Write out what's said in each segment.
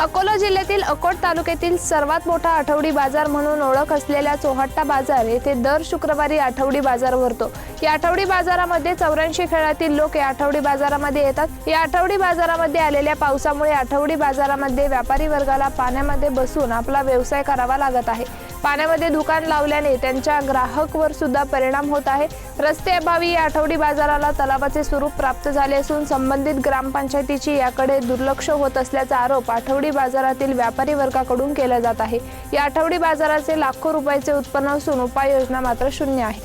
अकोला जिल्ह्यातील अकोट तालुक्यातील सर्वात मोठा आठवडी बाजार म्हणून ओळख असलेल्या चोहट्टा बाजार येथे दर शुक्रवारी आठवडी बाजार भरतो. या आठवडी बाजारामध्ये चौऱ्याऐंशी खेळातील लोक या आठवडी बाजारामध्ये येतात. या आठवडी बाजारामध्ये आलेल्या पावसामुळे आठवडी बाजारामध्ये व्यापारी वर्गाला पाण्यामध्ये बसून आपला व्यवसाय करावा लागत आहे. पाण्यामध्ये दुकान लावल्याने त्यांच्या ग्राहकवर सुद्धा परिणाम होत आहे. रस्ते अभावी या आठवडी बाजाराला तलावाचे स्वरूप प्राप्त झाले असून संबंधित ग्रामपंचायतीची याकडे दुर्लक्ष होत असल्याचा आरोप आठवडी बाजारातील व्यापारी वर्गाकडून केला जात आहे. या आठवडी बाजाराचे लाखो रुपयाचे उत्पन्न असून उपाययोजना मात्र शून्य आहे.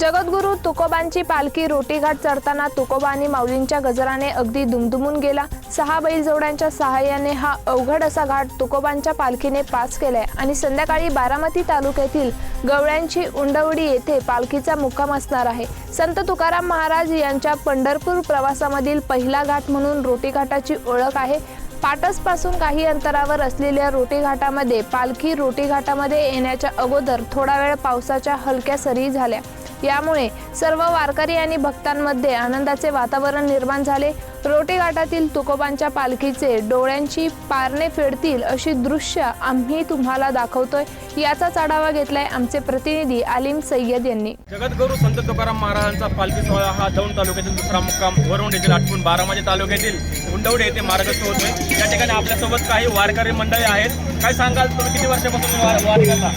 जगद्गुरू तुकोबांची पालखी रोटीघाट चढताना तुकोबा आणि माऊलींच्या गजराने अगदी दुमदुमून गेला. सहा बैलजोड्यांच्या सहाय्याने हा अवघड असा घाट तुकोबांच्या पालखीने पास केलाय आणि संध्याकाळी बारामती तालुक्यातील गवळ्यांची उंडवडी येथे पालखीचा मुक्काम असणार आहे. संत तुकाराम महाराज यांच्या पंढरपूर प्रवासामधील पहिला घाट म्हणून रोटी घाटाची ओळख आहे. पाटसपासून काही अंतरावर असलेल्या रोटी घाटामध्ये पालखी रोटी घाटामध्ये येण्याच्या अगोदर थोडा वेळ पावसाच्या हलक्या सरी झाल्या. यामुळे सर्व वारकरी आणि भक्तांमध्ये आनंदाचे वातावरण निर्माण झाले. रोटी घाटातील तुकोबांच्या पालखीचे डोळ्यांची पारणे फेडतील अशी दृश्य आम्ही तुम्हाला दाखवतोय. याचाच आढावा घेतलाय आमचे प्रतिनिधी आलिम सय्यद यांनी. जगद्गुरु संत तुकाराम महाराजांचा पालखी सोहळा हा दौंड तालुक्यातील दुसरा मुक्काम. वरुण येथील आठवून बारामती तालुक्यातील उंडवडे येथे मार्गस्थ होतोय. या ठिकाणी आपल्यासोबत काही वारकरी मंडळी आहेत. काय सांगाल तुम्ही? किती वर्षापासून वार वारी करता?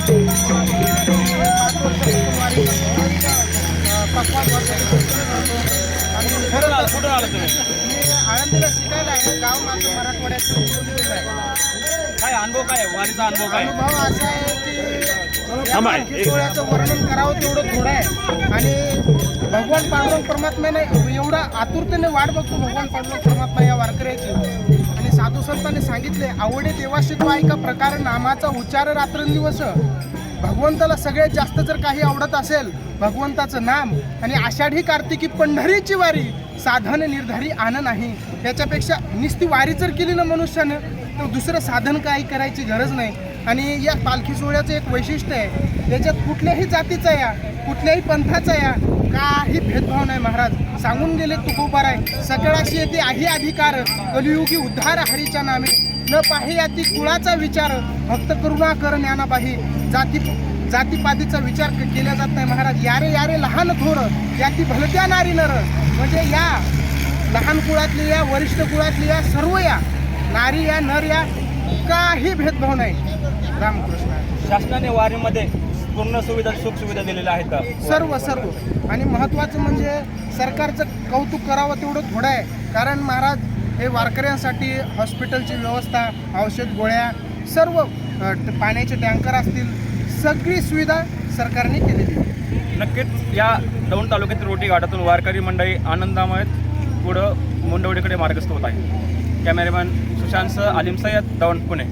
कुठून आला कुठून आला तुम्ही मी आळंदीला शिकायला आहे गाव माझं आहे. काय अनुभव काय? वारीचा अनुभव काय? अनुभव असा आहे की या पालखी सोहळ्याचं वर्णन करावं तेवढं थोडं आहे आणि भगवान पांडुरंग परमात्म्याने एवढा आतुरतेने वाट बघतो भगवान पांडुरंग परमात्मा या वारकऱ्याची आणि साधू संतांनी सांगितले आवडे देवाशी तो ऐका प्रकार नामाचा उच्चार रात्रंदिवस भगवंताला सगळ्यात जास्त जर काही आवडत असेल भगवंताचं नाम आणि आषाढी कार्तिकी पंढरीची वारी साधन निर्धारी आण नाही. त्याच्यापेक्षा नुसती वारी जर केली ना मनुष्यानं तर दुसरं साधन काही करायची गरज नाही. आणि या पालखी सोहळ्याचं एक वैशिष्ट्य आहे त्याच्यात कुठल्याही जातीचा या कुठल्याही पंथाचा या काही भेदभाव नाही महाराज. सांगून गेले तुकोबाराय सकळाशी येते आही अधिकार कलियुगी उद्धार हरीच्या नामे. न पाहे याती कुळाचा विचार भक्त करुणा कर ज्ञानाबाही जाती जातीपातीचा विचार केला जात नाही महाराज. यारे यारे लहान थोर याती भलत्या नारी नर. म्हणजे या लहान कुळातली या वरिष्ठ कुळातली या सर्व या नारी या नर या काही भेदभाव नाही. रामकृष्ण. शासनाने वारीमध्ये पूर्ण सुविधा सुख सुविधा दिलेल्या आहेत सर्व सर्व. आणि महत्त्वाचं म्हणजे सरकारचं कौतुक करावं तेवढं थोडं आहे. कारण महाराज हे वारकऱ्यांसाठी हॉस्पिटलची व्यवस्था औषध गोळ्या सर्व पाण्याचे टँकर असतील सगळी सुविधा सरकारने केलेली आहे. नक्कीच या दौंड तालुक्यातील रोटी घाटातून वारकरी मंडळी आनंदामय पुढं मुंडवडीकडे मार्गस्थ होत आहे कॅमेरामॅन सुशांत आलिम सय्यद दौंड पुणे.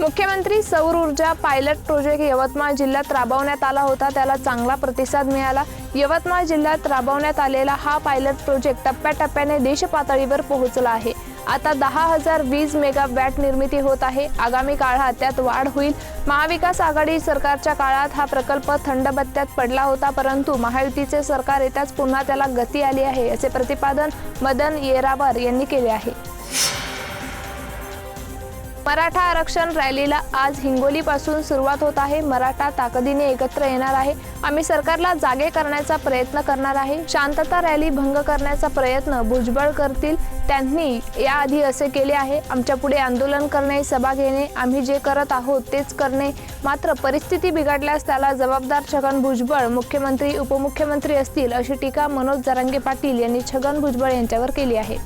मुख्यमंत्री सौर ऊर्जा पायलट प्रोजेक्ट यवतमाळ जिल्ह्यात राबवण्यात आला होता. त्याला चांगला प्रतिसाद मिळाला. यवतमाळ जिल्ह्यात राबवण्यात आलेला हा पायलट प्रोजेक्ट टप्प्याटप्प्याने देशपातळीवर पोहोचला आहे. आता दहा हजार वीज मेगावॅट निर्मिती होत आहे. आगामी काळात त्यात वाढ होईल. महाविकास आघाडी सरकारच्या काळात हा प्रकल्प थंडबत्त्यात पडला होता परंतु महायुतीचे सरकार येत्याच पुन्हा त्याला गती आली आहे असे प्रतिपादन मदन येरावार यांनी केले आहे. मराठा आरक्षण रॅलीला आज हिंगोलीपासून सुरुवात होत आहे. मराठा ताकदीने एकत्र येणार आहे. आम्ही सरकारला जागे करण्याचा प्रयत्न करणार आहे. शांतता रॅली भंग करण्याचा प्रयत्न भुजबळ करतील. त्यांनी याआधी असे केले आहे. आमच्या पुढे आंदोलन करणे सभा घेणे आम्ही जे करत आहोत तेच करणे. मात्र परिस्थिती बिघडल्यास त्याला जबाबदार छगन भुजबळ मुख्यमंत्री उपमुख्यमंत्री असतील अशी टीका मनोज जरांगे पाटील यांनी छगन भुजबळ यांच्यावर केली आहे.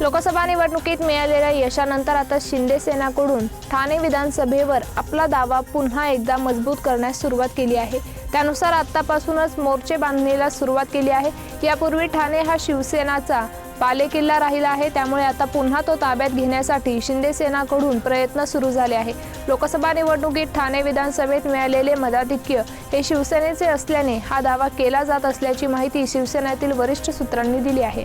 लोकसभा निवडणुकीत मिळालेल्या यशानंतर आता शिंदे सेनाकडून ठाणे विधानसभेवर आपला दावा पुन्हा एकदा मजबूत करण्यास सुरुवात केली आहे. त्यानुसार आत्तापासूनच मोर्चे बांधणीला सुरुवात केली आहे. यापूर्वी ठाणे हा शिवसेनाचा बालेकिल्ला राहिला आहे. त्यामुळे आता पुन्हा तो ताब्यात घेण्यासाठी शिंदे सेनाकडून प्रयत्न सुरू झाले आहे. लोकसभा निवडणुकीत ठाणे विधानसभेत मिळालेले मताधिक्य हे शिवसेनेचे असल्याने हा दावा केला जात असल्याची माहिती शिवसेनेतील वरिष्ठ सूत्रांनी दिली आहे.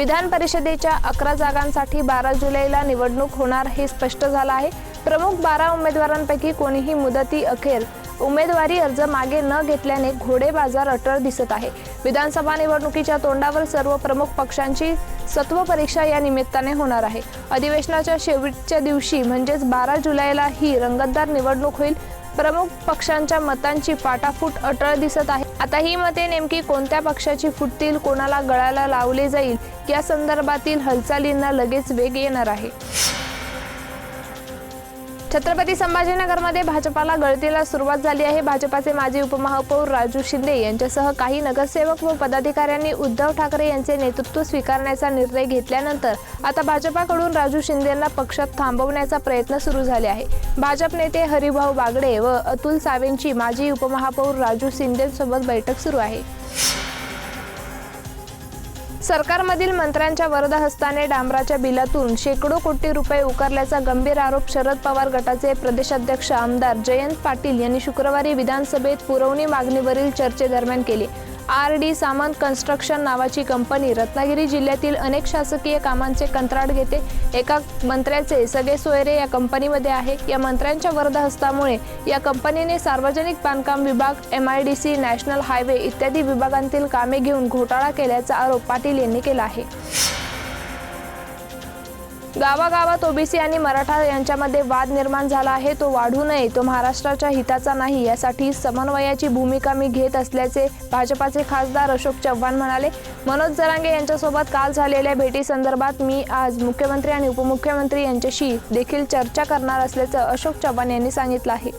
विधान परिषदेच्या अकरा जागांसाठी बारा जुलैला निवडणूक होणार हे स्पष्ट झालं आहे. प्रमुख बारा उमेदवारांपैकी कोणीही मुदती अखेर उमेदवारी अर्ज मागे न घेतल्याने घोडे बाजार अटळ दिसत आहे. विधानसभा निवडणुकीच्या तोंडावर सर्व प्रमुख पक्षांची सत्व परीक्षा या निमित्ताने होणार आहे. अधिवेशनाच्या शेवटच्या दिवशी म्हणजेच बारा जुलैला ही रंगतदार निवडणूक होईल. प्रमुख पक्षांच्या मतांची पाटाफूट अटळ दिसत आहे. आता ही मते नेमकी कोणत्या पक्षाची फुटतील कोणाला गळाला लावले जाईल या संदर्भातील हालचालींना लगेच वेग येणार आहे. छत्रपती संभाजीनगरमध्ये भाजपाला गळतीला सुरुवात झाली आहे. भाजपाचे माजी उपमहापौर राजू शिंदे यांच्यासह काही नगरसेवक व पदाधिकाऱ्यांनी उद्धव ठाकरे यांचे नेतृत्व स्वीकारण्याचा निर्णय घेतल्यानंतर आता भाजपाकडून राजू शिंदेंना पक्षात थांबवण्याचा प्रयत्न सुरू झाले आहे. भाजप नेते हरिभाऊ बागडे व अतुल सावेंची माजी उपमहापौर राजू शिंदेसोबत बैठक सुरू आहे. सरकारमधील मंत्र्यांच्या वरदहस्ताने डांबराच्या बिलातून शेकडो कोटी रुपये उकारल्याचा गंभीर आरोप शरद पवार गटाचे प्रदेशाध्यक्ष आमदार जयंत पाटील यांनी शुक्रवारी विधानसभेत पुरवणी मागणीवरील चर्चेदरम्यान केली. आर डी सामंत कन्स्ट्रक्शन नावाची कंपनी रत्नागिरी जिल्ह्यातील अनेक शासकीय कामांचे कंत्राट घेते. एका मंत्र्याचे सगळे सोयरे या कंपनीमध्ये आहे. या मंत्र्यांच्या वरदहस्तामुळे या कंपनीने सार्वजनिक बांधकाम विभाग M I D C national highway इत्यादी विभागांतील कामे घेऊन घोटाळा केल्याचा आरोप पाटील यांनी केला आहे. गावागावात ओबीसी आणि मराठा यांच्यामध्ये वाद निर्माण झाला आहे. तो वाढू नये तो महाराष्ट्राच्या हिताचा नाही यासाठी समन्वयाची भूमिका मी घेत असल्याचे भाजपाचे खासदार अशोक चव्हाण म्हणाले. मनोज जरांगे यांच्यासोबत काल झालेल्या भेटीसंदर्भात मी आज मुख्यमंत्री आणि उपमुख्यमंत्री यांच्याशी देखील चर्चा करणार असल्याचं अशोक चव्हाण यांनी सांगितलं आहे.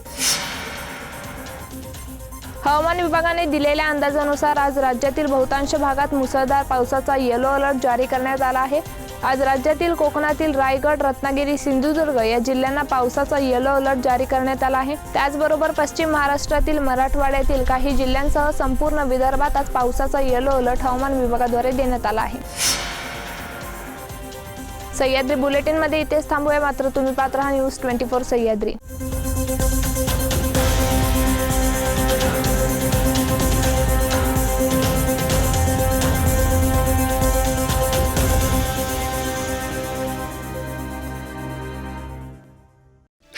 हवामान विभागाने दिलेल्या अंदाजानुसार आज राज्यातील बहुतांश भागात मुसळधार पावसाचा येलो अलर्ट जारी करण्यात आला आहे. आज राज्यातील कोकणातील रायगड रत्नागिरी सिंधुदुर्ग या जिल्ह्यांना पावसाचा येलो अलर्ट जारी करण्यात आला आहे. त्याचबरोबर पश्चिम महाराष्ट्रातील मराठवाड्यातील काही जिल्ह्यांसह संपूर्ण विदर्भात आज पावसाचा येलो अलर्ट हवामान विभागाद्वारे देण्यात आला आहे. सह्याद्री बुलेटिनमध्ये इथेच थांबूया. मात्र तुम्ही पात्र हा न्यूज ट्वेंटी फोर सह्याद्री.